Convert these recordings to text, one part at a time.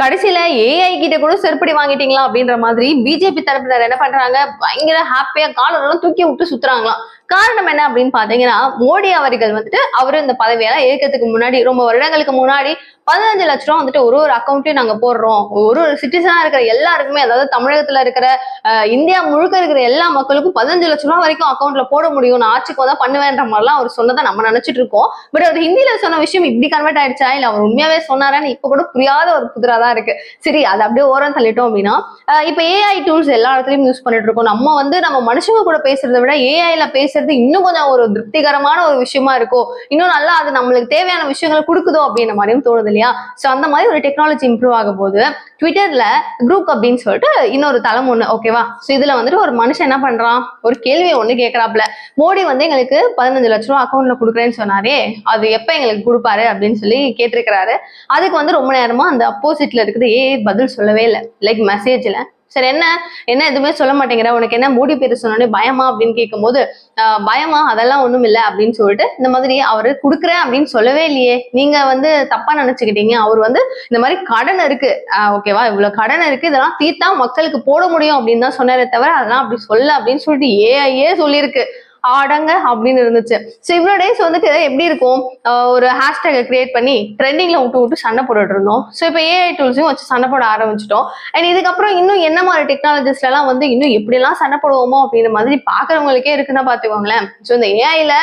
கடைசியில ஏஐ கிட்ட கூட செருப்படி வாங்கிட்டீங்களா அப்படின்ற மாதிரி பிஜேபி தரப்பினர் என்ன பண்றாங்க? பயங்கர ஹாப்பியா காலரெல்லாம் தூக்கி விட்டு சுத்துறாங்களாம். காரணம் என்ன அப்படின்னு பாத்தீங்கன்னா மோடி அவர்கள் வந்துட்டு அவரு இந்த பதவியெல்லாம் ஏற்கிறதுக்கு முன்னாடி ரொம்ப வருடங்களுக்கு முன்னாடி பதினஞ்சு லட்ச ரூபா வந்துட்டு ஒரு ஒரு அக்கௌண்ட்டையும் நாங்க போடுறோம். ஒரு ஒரு சிட்டிசனா இருக்கிற எல்லாருக்குமே அதாவது தமிழகத்துல இருக்கிற இந்தியா முழுக்க இருக்கிற எல்லா மக்களுக்கும் பதினஞ்சு லட்ச ரூபா வரைக்கும் அக்கௌண்ட்ல போட முடியும் நான் ஆட்சிக்கு தான் பண்ணுவேன்ற மாதிரிலாம் அவர் சொன்னதை நம்ம நினைச்சிட்டு இருக்கோம். பட் அவர் ஹிந்தியில சொன்ன விஷயம் இப்படி கன்வெர்ட் ஆயிடுச்சா? இல்ல அவர் உண்மையாவே சொன்னாரான்னு இப்ப கூட புரியாத ஒரு புதிரா தான் இருக்கு. சரி அதை அப்படியே ஓரம் தள்ளிட்டோம் அப்படின்னா இப்ப ஏஐ டூல்ஸ் எல்லா இடத்துலயும் யூஸ் பண்ணிட்டு இருக்கோம். நம்ம வந்து நம்ம மனுஷங்க கூட பேசுறதை விட ஏஐல பேசுறது இன்னும் கொஞ்சம் ஒரு திருப்திகரமான ஒரு விஷயமா இருக்கும் இன்னும் நல்லா அது நம்மளுக்கு தேவையான விஷயங்களை கொடுக்குதோ அப்படின்ற மாதிரியும் தோணுது இல்லையா? சோ அந்த மாதிரி ஒரு டெக்னாலஜி இம்ப்ரூவ் ஆகும் போது ட்விட்டர்ல குரூப் அப்படின்னு சொல்லிட்டு இன்னொரு தளம் ஒண்ணு ஓகேவா சோ இதுல வந்துட்டு ஒரு மனுஷன் என்ன பண்றான்? ஒரு கேள்வியை ஒண்ணு கேக்குறாப்ல மோடி வந்து எங்களுக்கு பதினஞ்சு லட்ச ரூபா அக்கௌண்ட்ல கொடுக்குறேன்னு சொன்னாரே அது எப்ப எங்களுக்கு கொடுப்பாரு அப்படின்னு சொல்லி கேட்டிருக்கிறாரு. அதுக்கு வந்து ரொம்ப நேரமா அந்த அப்போசிட்ல இருக்குது ஏ பதில் சொல்லவே இல்லை? லைக் மெசேஜ்ல சரி என்ன? என்ன எதுவுமே சொல்ல மாட்டேங்கிற. உனக்கு என்ன மூடி பேர் சொன்னோடனே பயமா அப்படின்னு கேட்கும்போது பயமா? அதெல்லாம் ஒண்ணும் இல்லை அப்படின்னு சொல்லிட்டு இந்த மாதிரி அவரு கொடுக்குறேன் அப்படின்னு சொல்லவே இல்லையே. நீங்க வந்து தப்பா நினைச்சுக்கிட்டீங்க. அவர் வந்து இந்த மாதிரி கடன் இருக்கு. ஆஹ் ஓகேவா இவ்வளவு கடன் இருக்கு. இதெல்லாம் தீர்த்தா மக்களுக்கு போட முடியும் அப்படின்னு தான் சொன்னாரே தவிர அதெல்லாம் அப்படி சொல்ல அப்படின்னு சொல்லிட்டு ஏஐயே சொல்லியிருக்கு. ஆடங்க அப்படின்னு இருந்துச்சு. ஸோ இவ்வளோ டேஸ் வந்துட்டு எப்படி இருக்கும்? ஒரு ஹேஷ்டேகை கிரியேட் பண்ணி ட்ரெண்டிங்கில் விட்டு விட்டு சண்டை போட்டுட்டு இருந்தோம். ஸோ இப்போ ஏஐ டூல்ஸையும் வச்சு சண்டை போட ஆரம்பிச்சிட்டோம். அண்ட் இதுக்கப்புறம் இன்னும் என்ன மாதிரி டெக்னாலஜிஸ்லலாம் வந்து இன்னும் எப்படிலாம் சண்டை போடுவோமோ அப்படின்ற மாதிரி பார்க்குறவங்களுக்கே இருக்குன்னா பார்த்துக்கோங்களேன். ஸோ இந்த ஏஐயில்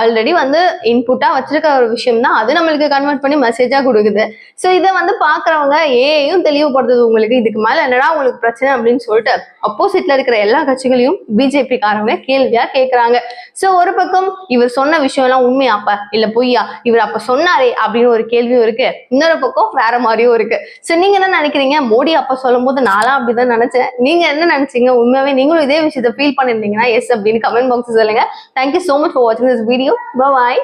ஆல்ரெடி வந்து இன்புட்டாக வச்சிருக்கிற ஒரு விஷயம் தான். அது நம்மளுக்கு கன்வெர்ட் பண்ணி மெசேஜாக கொடுக்குது. ஸோ இதை வந்து பார்க்குறவங்க ஏஐயும் தெளிவுபடுத்துது. உங்களுக்கு இதுக்கு மேலே என்னடா உங்களுக்கு பிரச்சனை அப்படின்னு சொல்லிட்டு அப்போசிட்ல இருக்கிற எல்லா கட்சிகளையும் பிஜேபி காரங்க கேள்வியா கேட்குறாங்க சோ ஒரு பக்கம் இவர் சொன்ன விஷயம் எல்லாம் உண்மையாப்ப? இல்ல பொய்யா? இவர் அப்ப சொன்னாரே அப்படின்னு ஒரு கேள்வியும் இருக்கு. இன்னொரு பக்கம் வேற மாதிரியும் இருக்கு. சோ நீங்க என்ன நினைக்கிறீங்க? மோடி அப்ப சொல்லும் போது நானும் அப்படிதான் நினைச்சேன். நீங்க என்ன நினைச்சீங்க? உண்மையாவே நீங்களும் இதே விஷயத்த ஃபீல் பண்ணிருந்தீங்கன்னா எஸ் அப்படின்னு கமெண்ட் பாக்ஸ் சொல்லுங்க. Thank you so much for வாட்சிங் திஸ் வீடியோ பாய்